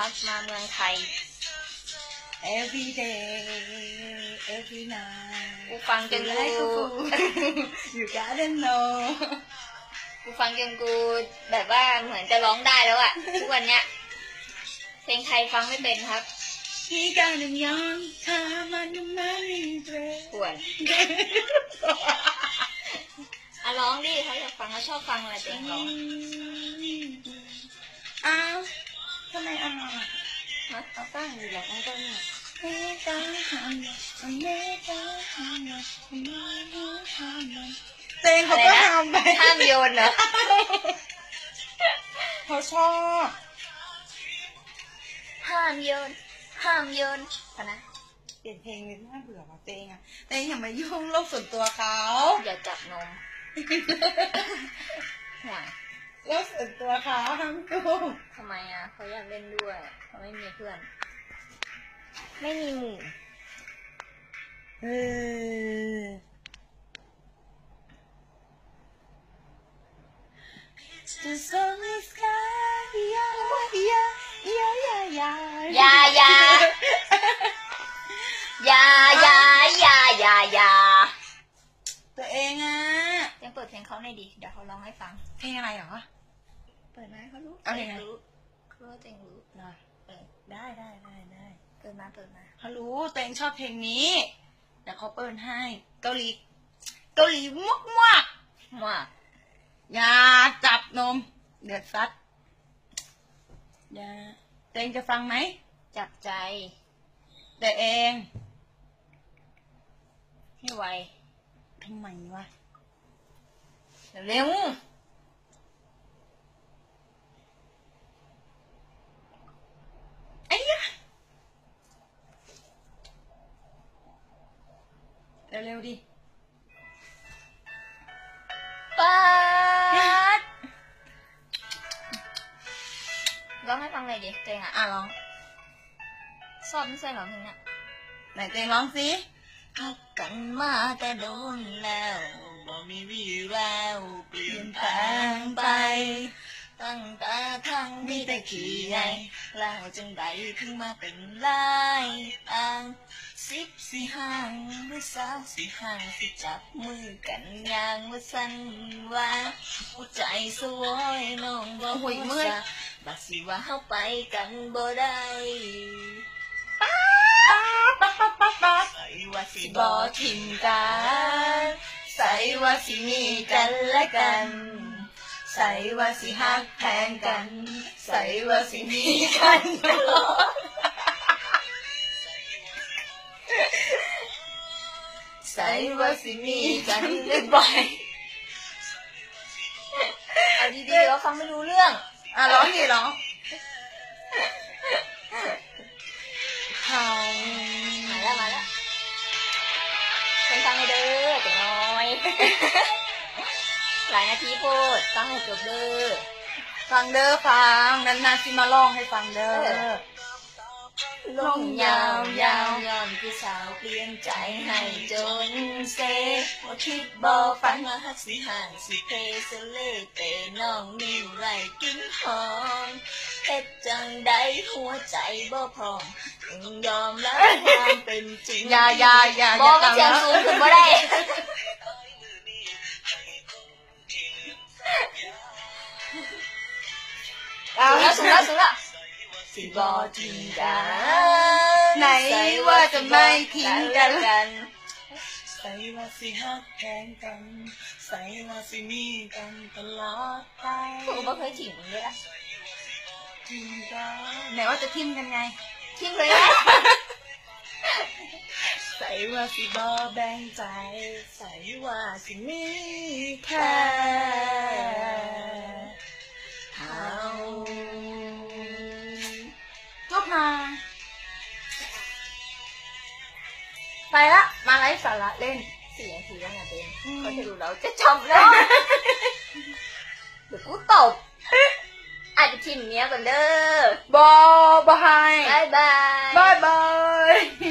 นะคะมาเมืองไทย every day every night กูฟังจน you กู like a fool you gotta know กูฟังจนกูแบบว่าเหมือนจะร้องได้แล้วอะทุกวันเนี้ยเพลงไทยฟังไม่เป็นครับ he got a young time on the money dress ปวดอะร้องดิเขาอยากฟังเขาชอบฟังอะไรเพลงร้องำไมอ้าวอะฮะเอาตั้งอยู่หรอกมันก็เนี่ยไม่ต้องทำหรอกไม่ต้องทำหรอกไม่ต้องทำหรอกเตงเขาก็ทำไปห้ามโยนเหรอเขาชอบห้ามโยนห้ามโยนพอนะเปลี่ยนเพลงเลยน่าเบื่อว่ะเตงอะเตงอย่ามายุ่งโลกส่วนตัวเขาอย่าจับนมห่วง โลกส่วนตัวเขาห้ามยุ่งทำไมอะเขาอยากเล่นด้วยเขาไม่มีเพื่อน ไม่มีหมู่เออ งเปิดเพลงเขาหน่อยดิ เดี๋ยวเขาร้องให้ฟัง เพลงอะไรเหรอ เปิดมาให้เขารู้เอาเพลงอะไร รู้เขารู้ตัวเองรู้น่ะเออ ได้ได้ได้ได้เปิดมาเปิดมา เขารู้ตัวเองชอบเพลงนี้ เดี๋ยวเขาเปิดให้ เกาหลี เกาหลีมากมากว่าๆอย่าจับนม เดือดซัดอย่าตัวเองจะฟังไหม จับใจแต่เอง ให้ไวทำไมวะ เร็วไอ้ยะเร็วๆดิๆปัดร้องให้ฟังหน่อยดิตัวเองอะ อะร้องชอบไม่ใช่เหรอเพลงเนี้ยไหนเตงร้องสิพักกันมาแต่โดนแล้ว บ่มีวี่แววเปลี่ยนแปลงไป ตั้งแต่ทางมีแต่ขี้ใหญ่แล้วจังใดถึงมาเป็นลายอ่างสิบสี่ห้างหรือสาวสี่ห้างสิจับมือกันอย่างว่าสั่นว่าหัวใจสวยน้องบ่หัวซะบัดสิว่าเฮาไปกันบ่ได้ใส่ว่าสิบ่ทิมกัน ใส่ว่าสิมีกันและกัน ใส่ว่าสิฮักแพงกัน ใส่ว่าสิมีกันตลอดใส่ว่าสิมีกันบ่อยๆเอาดีๆเราฟังไม่รู้เรื่อง อะร้องดิร้อง หลายนาทีพูดฟังให้จบเด้อฟังเด้อฟังนานๆสิมาร้องให้ฟังเด้อเออลงยาวยาวย้อนพี่สาวเปลี่ยนใจให้จนเซว่าคิดบอฝันว่าฮักสิห่างสิเพสเลเตน้องนิ้วไรกินหอมเฮ็ดจังใดหัวใจบ่พร้อมต้องยอมรับความเป็นจริงอย่าอย่าอย่าบอมันเสียงสูงขึ้นบ่ สูงแล้วสูงแล้วสูงแล้วสิบอทิ้งกันไหนว่าจะไม่ทิ้งกันกันใส่ว่าสิฮักแพงกันใส่ว่าสิมีกันตลอดไปกูบ่เคยทิ้งมึงเลยอะทิมกันไหนว่าจะทิมกันไงทิ้งเลยนะใส่ว่าสิบอแบ่งใจ ใส่ว่าสิมีแค่เฮา ละ มาไลฟ์สาระเล่นสี่นาทีแล้วนะเบนอืมเขาจะดูเราจะจำแล้วเดี๋ยวกูตบอาจจะทิมเนี้ยก่อนเด้อบอบายบายบายบายบาย